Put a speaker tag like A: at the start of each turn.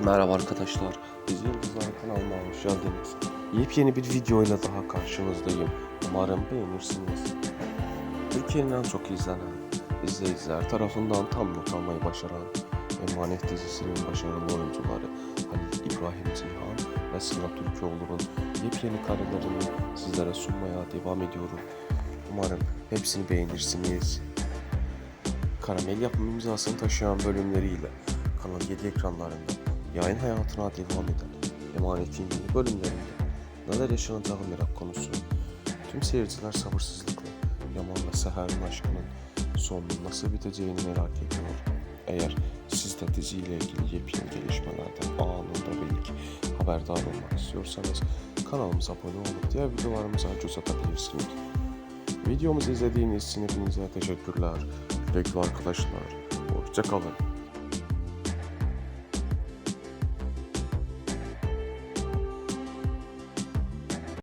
A: Merhaba arkadaşlar, Dizi Yıldızlar kanalıma hoş geldiniz. Yepyeni bir videoyla daha karşınızdayım. Umarım beğenirsiniz. Türkiye'nin en çok izlenen, izleyiciler tarafından tam not almayı başaran Emanet dizisinin başarılı oyuncuları Halil İbrahim Ceyhan ve Sıla Türkoğlu'nun yepyeni karelerini sizlere sunmaya devam ediyorum. Umarım hepsini beğenirsiniz. Karamel yapım imzasını taşıyan bölümleriyle Kanal 7 ekranlarında yayın hayatına devam eden Emanet'in yeni bölümlerinde neler yaşanacağı merak konusu. Tüm seyirciler sabırsızlıkla Yaman ve Seher'in aşkının sonunun nasıl biteceğini merak ediyor. Eğer siz de diziyle ilgili yepyeni gelişmelerden anında bilgi haberdar olmak istiyorsanız kanalımıza abone olup diğer videolarımıza göz atabilirsiniz. Videomuzu izlediğiniz için hepinize teşekkürler. Güle arkadaşlar. Hoşçakalın.